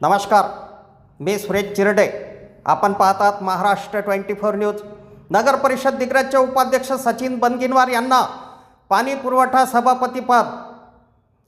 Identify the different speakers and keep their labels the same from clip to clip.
Speaker 1: नमस्कार मी सुरेश चिरडे. आपण पाहतात महाराष्ट्र ट्वेंटी फोर न्यूज. नगर परिषद दिग्रजचे उपाध्यक्ष सचिन बनगिनवार यांना पाणी पुरवठा सभापतीपद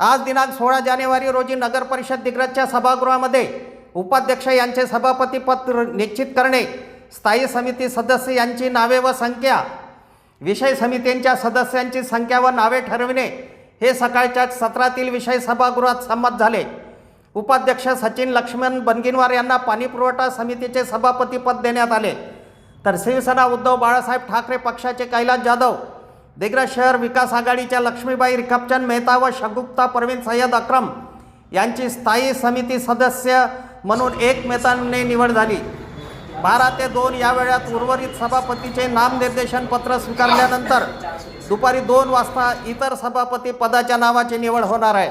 Speaker 1: आज दिनांक सोळा जानेवारी रोजी नगर परिषद दिग्रजच्या सभागृहामध्ये उपाध्यक्ष यांचे सभापतीपद निश्चित करणे स्थायी समिती सदस्य यांची नावे व संख्या विषय समित्यांच्या सदस्यांची संख्या व नावे ठरविणे हे सकाळच्या सत्रातील विषय सभागृहात संमत झाले. उपाध्यक्ष सचिन लक्ष्मण बनगिनवार यांना पाणी पुरवठा समितीचे सभापतीपद देण्यात आले. तर शिवसेना उद्धव बाळासाहेब ठाकरे पक्षाचे कैलास जाधव दिग्रज शहर विकास आघाडीच्या लक्ष्मीबाई रिखपचंद मेहता व शगुप्ता परवीन सय्यद अक्रम यांची स्थायी समिती सदस्य म्हणून एकमेताने निवड झाली. बारा ते दोन या वेळात उर्वरित सभापतीचे नामनिर्देशन पत्र स्वीकारल्यानंतर दुपारी दोन वाजता इतर सभापती पदाच्या नावाची निवड होणार आहे.